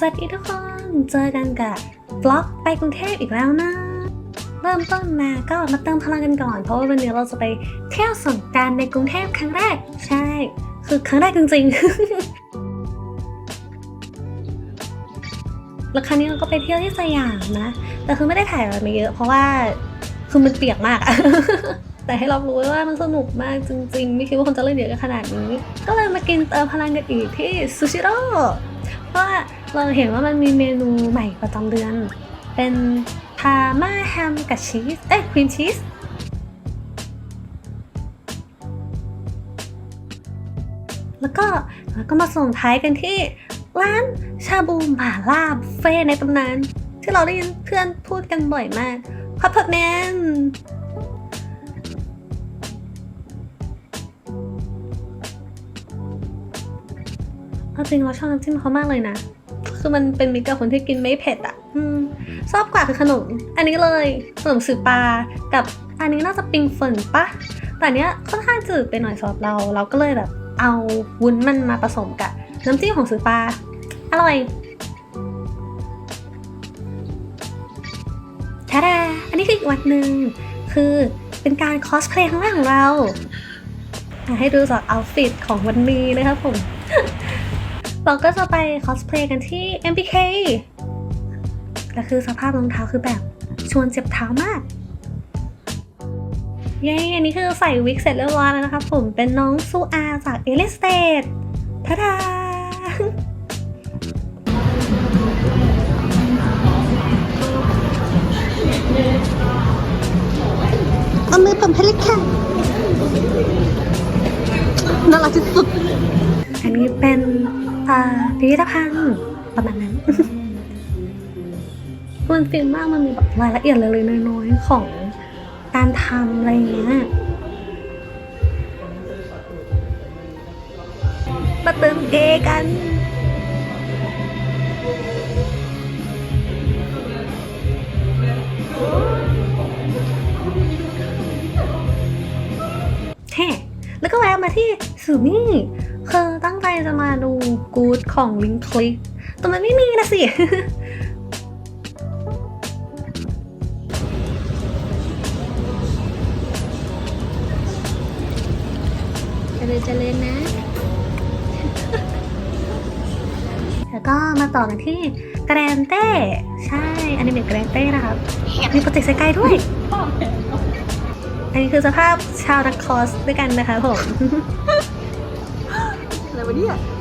สวัสดีทุกคน เจอกันกับบล็อกไปกรุงเทพอีกแล้วนะ เริ่มต้นมาก็มาเติมพลังกันก่อน เพราะว่าวันนี้เราจะไปเที่ยวสงการในกรุงเทพครั้งแรก ใช่ คือครั้งแรกจริงๆ แล้วครั้งนี้เราก็ไปเที่ยวที่สยามนะ แต่คือไม่ได้ถ่ายอะไรมาเยอะ เพราะว่าคือมันเปียกมากอะแต่ให้เรารู้ว่ามันสนุกมากจริงๆ ไม่คิดว่าคนจะเล่นเยอะขนาดนี้ ก็เลยมากินเติมพลังกันอีกที่ซูชิโร่เพราะว่า เราเห็นว่ามันมีเมนูใหม่ประจำเดือน เป็นพาม่าแฮมกับชีสเอ้ยครีมชีสแล้วก็แล้วก็มาส่งท้ายกันที่ร้านชาบูหม่าล่าบุฟเฟ่ในตำนาน ที่เราได้ยินเพื่อนพูดกันบ่อยมากพับพับแมนเอาจริงเราชอบน้ำจิ้มเขามากเลยนะ คือมันเป็นมิตรกับคนที่กินไม่เผ็ดอะอืมชอบกว่าคือขนม อันนี้เลยขนมสือปลากับอันนี้น่าจะปิงเฟินปะแต่อันเนี้ยค่อนข้างจืดไปหน่อยสำหรับเรา เราก็เลยแบบเอาวุ้นมันมาผสมกับน้ำจิ้มของสือปลาอร่อยทาดาอันนี้คืออีกวันหนึ่งคือเป็นการคอสเพลย์ครั้งแรกของเราอะให้ดูจากเอาฟิตของวันนี้นะครับผม เราก็จะไปคอสเพลย์กันที่ MBK และคือสภาพรองเท้าคือแบบชวนเจ็บเท้ามาก เย้ อันนี้คือใส่วิกเสร็จเรียบร้อยแล้วนะครับผมเป็นน้องซูอาจากเอลิสเตดทาดาเอามือผมให้เล็กค่ะน่ารักที่สุด อันนี้เป็นอ่า พิพิธภัณฑ์ประมาณนั้น มันฟินมากมันมีแบบรายละเอียดเล็กๆน้อยๆของการทำอะไรอย่างเงี้ยมาเติมเกกันแฮ่แล้วก็แวะมาที่สูมี่คือตั้งใจจะมาดูกู๊ดของลิงคลิกแต่มันไม่มีนะสิเจริญเจริญนะ แล้วก็มาต่อกันที่แกรนเต้ ใช่อันนี้เป็นแกรนเต้นะครับ มีโปรเจกต์ไซไกลด้วย อันนี้คือสภาพชาวนักคอสด้วยกันนะคะผม อ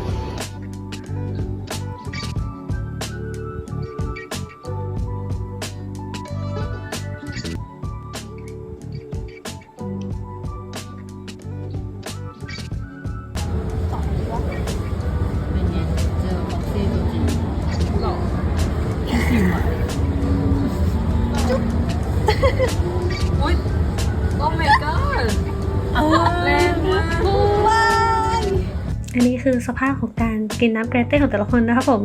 คือสภาพของการกินน้ำแกรนเต้ของแต่ละคนนะครับผม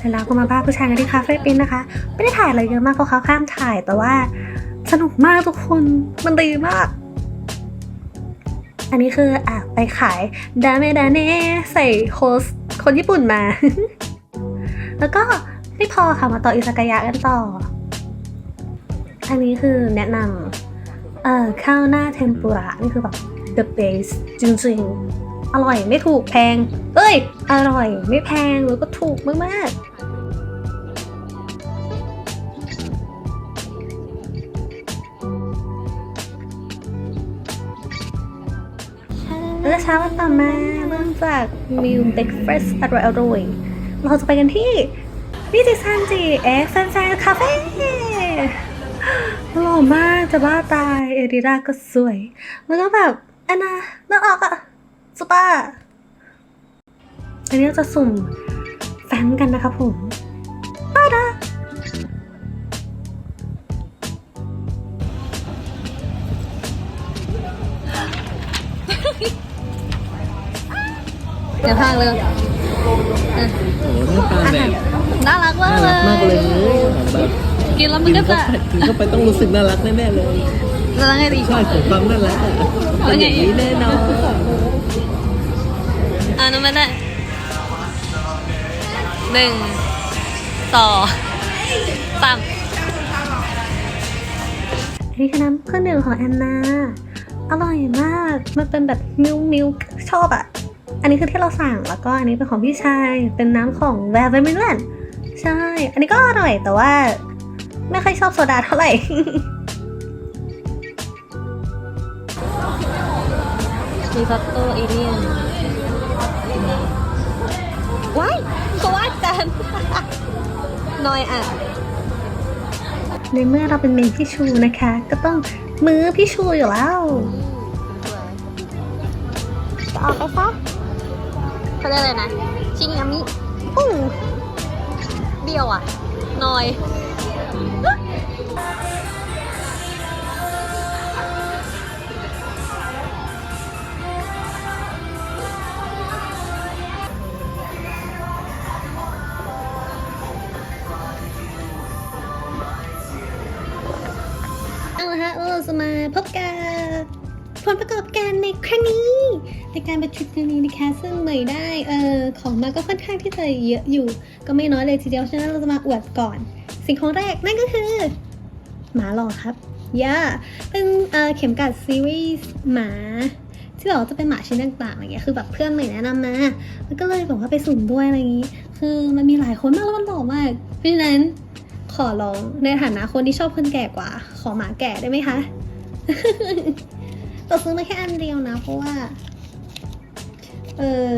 เร็จแล้วก็มาบ้าผู้ชายกันที่คาเฟ่ปิ้นนะคะ ไม่ได้ถ่ายอะไรเยอะมากเพราะเขาข้ามถ่ายแต่ว่า สนุกมากทุกคน มันดีมาก อันนี้คืออะไปขายดาเมดาเน่ใส่โฮสคนญี่ปุ่นมา แล้วก็ไม่พอค่ะมาต่ออิซากายะกันต่อ อันนี้คือแนะนำเอ่อข้าวหน้าเทมปุระนี่คือแบบ the base จริงๆ อร่อยไม่ถูกแพง เอ้ย อร่อยไม่แพงแล้วก็ถูกมากๆ แล้วเช้าวันต่อมาเริ่มจากมิลเบรกเฟสอร่อยอร่อยเราจะไปกันที่นิติซันจิเอ็กซ์แฟนแฟนคาเฟ่หล่อมากจะบ้าตายเอริราก็สวย แล้วก็แบบอันน่ะน่าออกอะสุปาอันนี้เราจะสุ่มแฟ้มกันนะคะผม เดี๋ยวพางเลยโอ้โหหน้าตาแบบน่ารักมากน่าเลรักมากเลยย แบบกินแล้วมักินนก็เข้าจะไปกินเข้าไปต้องรู้สึกน่ารักแน่ๆเลยน่ารักไงดี ใช่ของความน่ารักอะเป็นอย่างนี้แน่นอนอ่าน้ำมันได้หนึ่งสองสามอันนี้คือน้ำเครื่องดื่มของแอนนา อร่อยมาก มันเป็นแบบมิลมิลชอบอะ อันนี้คือที่เราสั่งแล้วก็อันนี้เป็นของพี่ชายเป็นน้ำของแวร์เวมิลนใช่ อันนี้ก็อร่อยแต่ว่าไม่ค่อยชอบโซดาเท่าไหร่มีฟัตโตเอเลียนว้ายเขาวาดกันน้อยอะ ในเมื่อเราเป็นเมนพี่ชูนะคะ ก็ต้องมือพี่ชูอยู่แล้วจะออกไปซะ เขาเรียกอะไรนะ ชิงยามิอู้เดียวอะน้อยเอาละฮะเราจะมาพบกับ ผลประกอบการในครั้งนี้ ในการประชุมครั้งนี้นะคะซึ่งเหมยได้เอ่อของมาก็ค่อนข้างที่จะเยอะอยู่ ก็ไม่น้อยเลยทีเดียวฉะนั้นเราจะมาอวดก่อน สิ่งของแรกนั่นก็คือ หมาหล่อครับย่าเป็นเอ่อเข็มกัดซีรีส์หมาที่แบบว่าจะเป็นหมาชิ้นต่างๆอะไรเงี้ยคือแบบเพื่อนใหม่แนะนำมาแล้วก็เลยบอกว่าไปสุ่มด้วยอะไรอย่างงี้ คือมันมีหลายคนมากแล้วมันหล่อมากเพราะฉะนั้นขอร้องในฐานะคนที่ชอบคนแก่กว่า ขอหมาแก่ได้ไหมคะ เราซื้อมาแค่อันเดียวนะ เพราะว่า เออ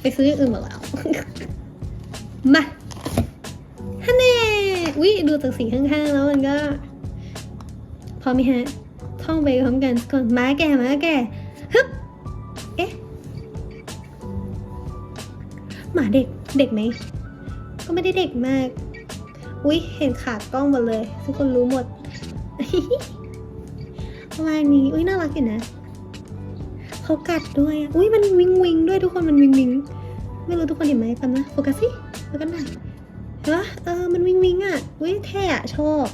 ไปซื้ออย่างอื่นหมดแล้ว มาฮันแน่อุ้ยดูจากสีข้างๆแล้วมันก็ พอมีฮะ ท่องไปพร้อมกันก่อนม้าแก่ม้าแก่ฮึบเอ๊ะหมาเด็กเด็กไหม ก็ไม่ได้เด็กมาก อุ๊ยเห็นขากล้องหมดเลย ทุกคนรู้หมด ประมาณนี้อุ๊ยน่ารักอยู่นะเขากัดด้วยอะอุ๊ยมันวิงวิงด้วยทุกคนมันวิงวิงไม่รู้ทุกคนเห็นไหมกันนะโฟกัสสิโฟกัสหน่อยเห็นปะเออมันวิงวิงอะอุ๊ยเท่อะชอบ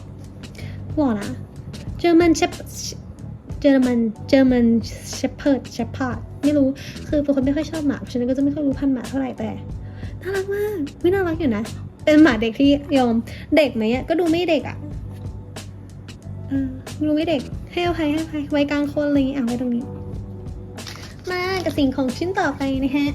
หล่อนะเจอมันเชฟเจอมันเจอมันเชฟเพิร์ดเชฟพาร์ดไม่รู้คือเป็นคนไม่ค่อยชอบหมาเพราะฉะนั้นก็จะไม่ค่อยรู้พันหมาเท่าไหร่แต่น่ารักมากไม่น่ารักอยู่นะ เป็นหมาเด็กที่ยอมเด็กไหมอะก็ดูไม่เด็กอะเออดูไม่เด็ก ให้อภัยให้อภัยไว้กลางคนอะไรอย่างงี้อะไว้ตรงนี้ มากับสิ่งของชิ้นต่อไปนะฮะ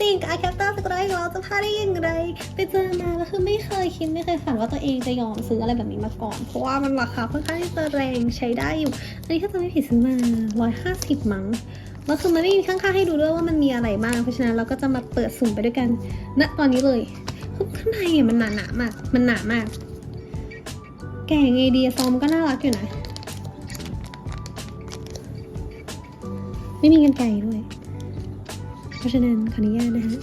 สิ่งกับอาแคปเตอร์สกายของเราจะพลาดได้ยังไงไปเจอมาแล้วคือไม่เคยคิดไม่เคยฝันว่าตัวเองจะยอมซื้ออะไรแบบนี้มาก่อน เพราะว่ามันราคาค่อนข้างที่จะแรงใช้ได้อยู่ อันนี้ถ้าจะไม่ผิดซื้อมาร้อยห้าสิบมั้งแล้วคือมันไม่มีข้างๆให้ดูด้วยว่ามันมีอะไรบ้าง เพราะฉะนั้นเราก็จะมาเปิดสุ่มไปด้วยกันณตอนนี้เลยคือข้างในอะมันหนาหนามาก มันหนามาก แกะยังไงดีซอมก็น่ารักอยู่นะ ไม่มีกันไก่ด้วย เพราะฉะนั้นขออนุญาตนะฮะ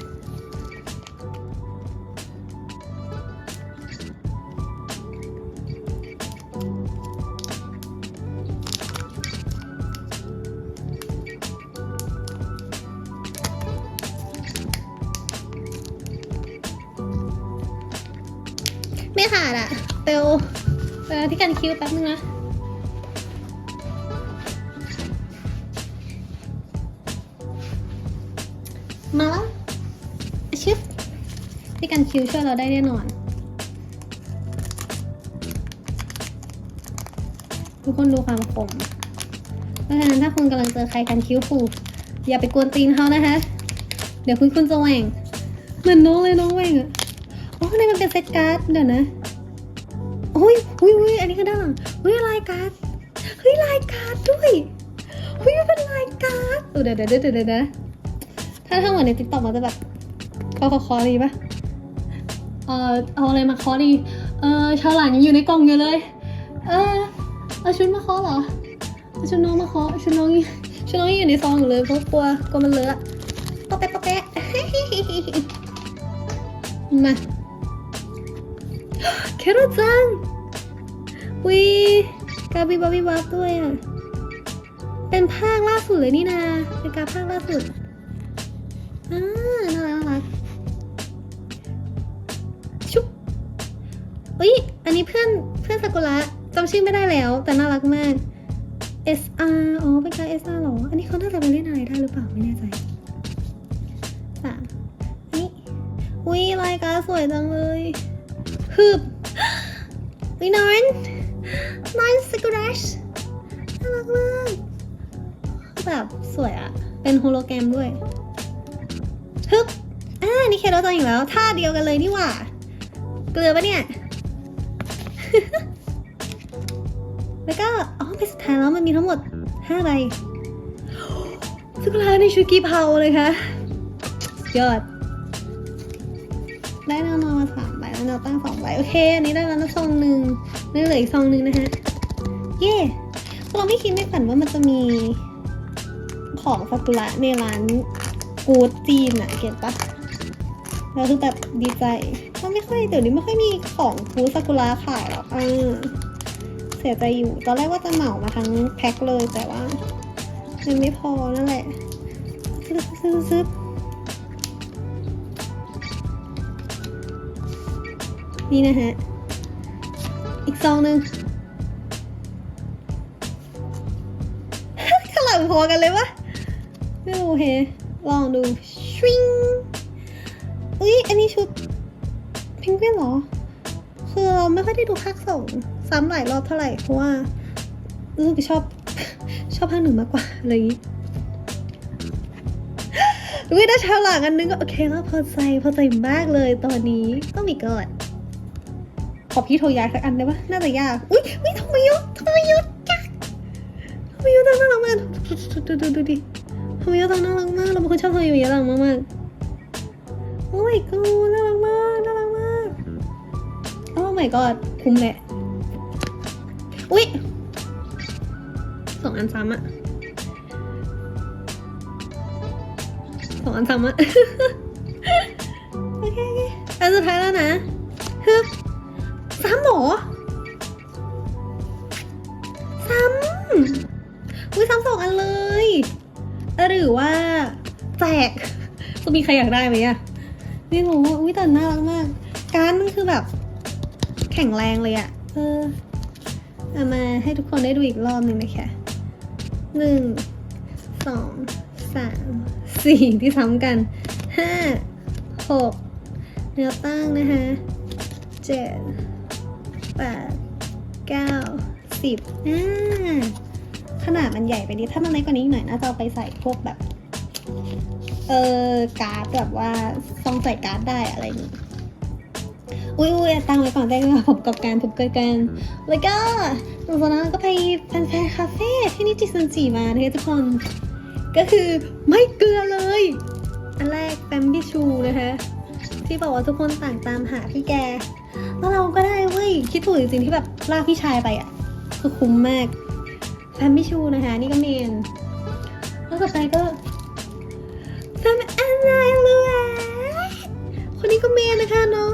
กันคิ้วแป๊บนึงนะมาแล้วชิปที่กันคิ้วช่วยเราได้แน่นอน ทุกคนดูความคมเพราะฉะนั้นถ้าคุณกำลังเจอใครกันคิ้วฟูอย่าไปกวนตีนเขานะคะ เดี๋ยวคุณคุณจะแหว่งเหมือนน้องเลยน้องแหว่งอะโอ้ในมันเป็นเซตการ์ดเดี๋ยวนะ อ้ยอุ้ยอุ้ยอันนี้ก็ได้านหลังอุ้ยลายการ์ดเฮ้ยลายการ์ดด้วยอุ้ยเป็นลายการ์ดเออเดี๋ยวเดี๋ยวเดี๋ยวเดี๋ยวถ้าถ้าเหมือนในติ๊กต็อกมันจะแบบคอคอคอดีปะเอ่อเอาอะไรมาคอดี เออชาวหลานยังอยู่ในกล่องอยู่เลย เออเอาชุดมาคอเหรอเอาชุดน้องมาคอชุดน้องชุดน้องยังอยู่ในซองอยู่เลยเพราะกลัวกลัวมันเลอะปะแปะปะแปะมาแคโรจัง วิกาบิบาบิบับด้วยอะ เป็นภาคล่าสุดเลยนี่นาเป็นการภาคล่าสุดอ่าน่ารักน่ารักชุบอุ้ย อันนี้เพื่อนเพื่อนซากุระจำชื่อไม่ได้แล้ว แต่น่ารักมาก SR อ๋อ เป็นการ SR หรอ อันนี้เขาน่าจะไปเล่นอะไรได้หรือเปล่า ไม่แน่ใจสามนี่อุ้ยรายการสวยจังเลยฮึบวินอน น้อนสกุรัชน่ารักมากแบบสวยอะเป็นโฮโลแกรมด้วยฮึบอ่านี่เคโรจังอีกแล้วท่าเดียวกันเลยนี่หว่า เกลือปะเนี่ย แล้วก็ อ๋อเป็นสุดท้ายแล้วมันมีทั้งหมด5ใบสุกุลาในชุดกีเพาเลยค่ะยอด ได้แนวนอนมาสามใบแล้วแนวตั้งสองใบโอเค อันนี้ได้แล้วนะซองหนึ่ง เหลืออีกซองหนึ่งนะฮะเย่เราไม่คิดไม่ฝันว่ามันจะมีของซากุระในร้านกูดจีนอะเก็ตปะเราคือแบบดีใจเพราะไม่ค่อยเดี๋ยวนี้ไม่ค่อยมีของกูดซากุระขายหรอกเออเสียใจอยู่ ตอนแรกว่าจะเหมามาทั้งแพ็คเลยแต่ว่ามันไม่พอนั่นแหละซื้อซื้อซื้อนี่นะฮะ อีกซองหนึ่งขลังพอกันเลยวะไม่รู้เฮลองดูชิงอุ้ยอันนี้ชุดเพิงเกนเหรอ คือเราไม่ค่อยได้ดูภาคสองซ้ำหลายรอบเท่าไหร่ เพราะว่ารู้สึกชอบ ชอบภาคหนึ่งมากกว่าอะไรอย่างนี้วิได้ชาวหลังอันนึงก็โอเคแล้วพอใจพอใจมากเลยตอนนี้ต้องมีก่อน ขอพี่โทรยาสักอันได้ปะน่าจะยาก อุ้ยอุ้ยทำไมยุทำไมยุทยากทำไมยุทน่ารักมากดูดูดูดูดิทำไมยุทน่ารักมากเราเป็นคนชอบทำไมยุทน่ารักมากๆโอ้ยกูน่ารักมากน่ารักมากโอ้ my god คุ้มแหละอุ๊ยสองอันซ้ำอะสองอันซ้ำอะโอเคโอเคอันสุดท้ายแล้วนะ หรอ ซ้ำอุ้ยซ้ำสองอันเลย หรือว่าแจก จะมีใครอยากได้ไหมอะไม่รู้อุ้ยแต่น่ารักมาก การมันคือแบบ แข็งแรงเลยอะเออเอามาให้ทุกคนได้ดูอีกรอบหนึ่งนะคะหนึ่งสองสามสี่ที่ซ้ำกันห้าหกแนวตั้งนะคะเจ็ด แปดเก้าสิบอ่าขนาดมันใหญ่ไปนิดถ้ามันเล็กกว่านี้อีกหน่อยน่าจะเอาไปใส่พวกแบบ เออการ์ดแบบว่าซองใส่การ์ดได้อะไรอย่างงี้อุ้ยอุ้ยตั้งไว้ก่อนได้ไหมผมกับการผมกับการแล้วก็หลังจากนั้นก็ไปแฟนแฟนคาเฟ่ที่นิจิซันจิมานะคะทุกคนก็คือไม่เกลือเลย อันแรกแฟมบิชูนะคะที่บอกว่าทุกคนต่างตามหาพี่แก แล้วเราก็ได้เว้ย คิดถูกจริงๆที่แบบลากพี่ชายไปอะ คือคุ้มมากแฟมบิชูนะคะ นี่ก็เมน แล้วต่อไปก็แฟมอะไรเลยคนนี้ก็เมนนะคะเนาะ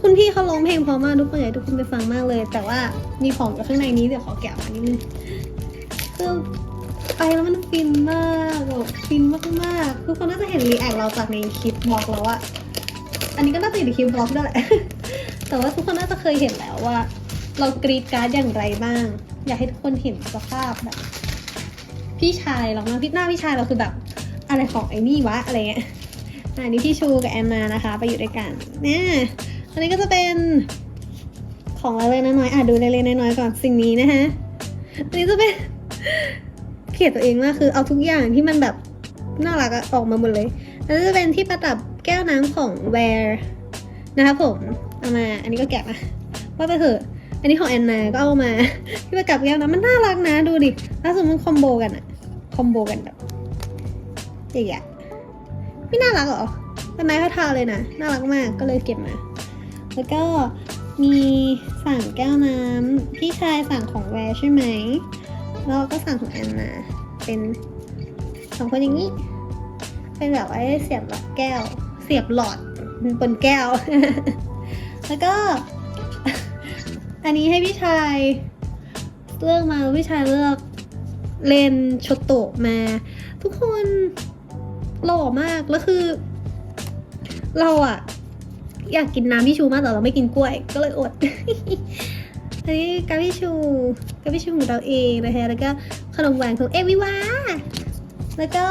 คุณพี่เขาร้องเพลงพราะมากทุกคนอยากทุกคนไปฟังมากเลย แต่ว่ามีของอยู่ข้างในนี้เดี๋ยวขอแกะออกมานิดนึงคือไปแล้วมันฟินมากแบบฟินมากๆทุกคนน่าจะเห็นรีแอคเราจากในคลิปบล็อกแล้วอะอันนี้ก็น่าจะอยู่ในคลิปบล็อกด้วยแหละ แต่ว่าทุกคนน่าจะเคยเห็นแล้วว่า เรากรีดการ์ดอย่างไรบ้าง อยากให้ทุกคนเห็นสภาพแบบ พี่ชายเรามาพี่หน้าพี่ชายเราคือแบบอะไรของไอ้นี่วะอะไรเงี้ยอ่านี่พี่ชูกับแอนนานะคะ ไปอยู่ด้วยกันเนี่ยอันนี้ก็จะเป็นของเล็กๆน้อยๆอะดูเล็กๆน้อยๆก่อนสิ่งนี้นะคะอันนี้จะเป็นเขียนตัวเองมากคือเอาทุกอย่างที่มันแบบน่ารักออกมาหมดเลยอันนี้จะเป็นที่ประดับแก้วน้ำของ Wear นะคะผม เอามา อันนี้ก็แกะมาว่าไปเถอะ อันนี้ของแอนนา ก็เอามา ที่ไประดับแก้วน้ำมันน่ารักนะ ดูดิถ้าสมมติคอมโบกันอะคอมโบกันแบบอย่างเงี้ยไม่น่ารักเหรอ เป็นไม้พระทาเลยนะ น่ารักมาก ก็เลยเก็บมา แล้วก็มีสั่งแก้วน้ำพี่ชายสั่งของแวร์ใช่ไหม แล้วก็สั่งของแอนนา เป็นสองคนอย่างนี้ เป็นแบบไว้เสียบหลอดแก้ว เสียบหลอดบนแก้ว แล้วก็ อันนี้ให้พี่ชายเลือกมาพี่ชายเลือกเลนชโตะมา ทุกคนหล่อมากแล้วคือ เราอะอยากกินน้ำพี่ชูมากแต่เราไม่กินกล้วย ก็เลยอดอันนี้กาพี่ชูกาพี่ชูของเราเองนะคะแล้วก็ขนมหวานของเอวิวาแล้วก็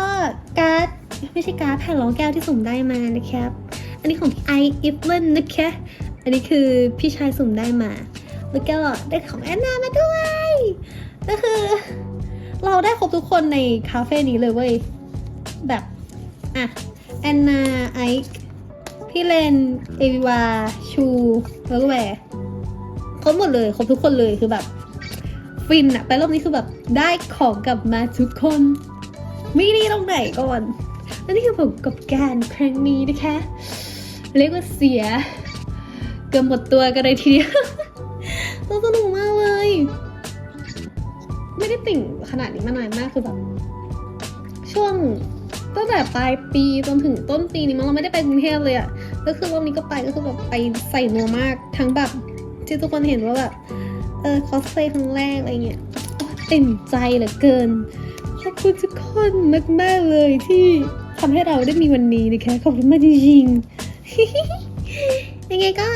การ์ดไม่ใช่การ์ดแผ่นรองแก้วที่สุ่มได้มานะครับ อันนี้ของไออิฟเลนนะคะ อันนี้คือพี่ชายสุ่มได้มา แล้วก็ได้ของแอนนามาด้วยก็คือ เราได้ครบทุกคนในคาเฟ่นี้เลยเว้ย แบบ อะ แอนนา ไอซ์พี่เลน เอวิวา ชู แล้วก็แหวร์ครบหมดเลย ครบทุกคนเลยคือแบบ ฟินอะไปรอบนี้คือแบบได้ของกลับมาทุกคนไม่ดีตรงไหนก่อนและนี่คือผลประกอบการครั้งนี้นะคะ เรียกว่าเสีย เกือบหมดตัวกันเลยทีเดียวเราสนุกมากเลย ไม่ได้ติ่งขนาดนี้มานานมากคือแบบช่วงตั้งแต่ปลายปีจนถึงต้นปีนี้มั้งเราไม่ได้ไปกรุงเทพเลยอะก็คือรอบนี้ก็ไปก็คือแบบไปใส่นัวมากทั้งแบบที่ทุกคนเห็นว่าแบบเออคอสเพลย์ครั้งแรกอะไรเงี้ยโอ๊ยเต็มใจเหลือเกินขอบคุณทุกคนมากๆเลยที่ทำให้เราได้มีวันนี้นะคะขอบคุณมากจริงๆ ยังไงก็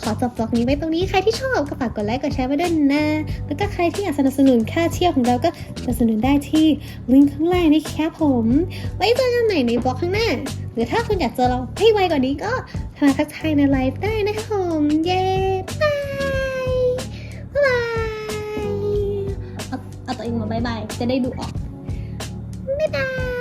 ขอจบบล็อกนี้ไว้ตรงนี้ใครที่ชอบก็ฝากกดไลค์กดแชร์ไว้ด้วยนะแล้วก็ใครที่อยากสนับสนุนค่าเที่ยวของเราก็สนับสนุนได้ที่ลิงก์ข้างล่างนะครับผม ไว้เจอกันใหม่ในบล็อกข้างหน้า หรือถ้าคุณอยากเจอเราให้ไวกว่านี้ก็มาทักทายในไลฟ์ได้นะคะผมเย้บายบายเอาเอาตัวเองมาบายบายจะได้ดูออกบ๊ายบาย